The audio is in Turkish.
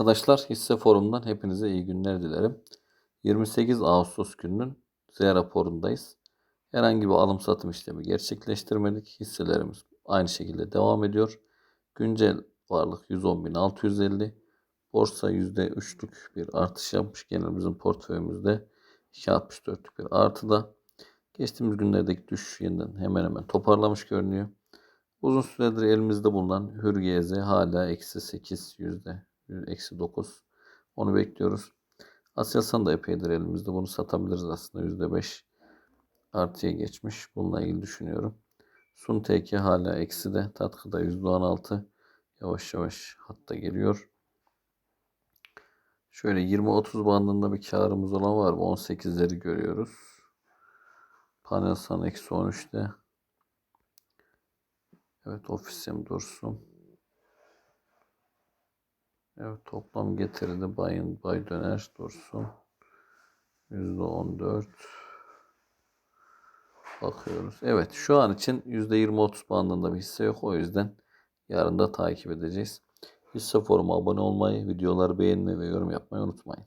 Arkadaşlar hisse forumdan hepinize iyi günler dilerim. 28 Ağustos gününün Z raporundayız. Herhangi bir alım satım işlemi gerçekleştirmedik. Hisselerimiz aynı şekilde devam ediyor. Güncel varlık 110.650. Borsa %3'lük bir artış yapmış. Genel bizim portföyümüzde 2.64'lük bir artıda. Geçtiğimiz günlerdeki düşüş yeniden hemen hemen toparlamış görünüyor. Uzun süredir elimizde bulunan Hürgz hala eksi 8 yüzde eksi 9. Onu bekliyoruz. Aselsan da epeydir elimizde. Bunu satabiliriz aslında yüzde 5 artıya geçmiş. Bununla ilgili düşünüyorum. Sun TK hala eksi de. Tatkıda yüzde 16. Yavaş yavaş hatta geliyor. Şöyle 20-30 bandında bir karımız olan var mı? 18'leri görüyoruz. Panelsan eksi 13'te. Evet ofisim dursun. Evet toplam getiridi bayın bay döner dursun. Yüzde on dört. Bakıyoruz. Evet şu an için yüzde yirmi otuz bandında bir hisse yok. O yüzden yarın da takip edeceğiz. Hisse foruma abone olmayı, videoları beğenmeyi ve yorum yapmayı unutmayın.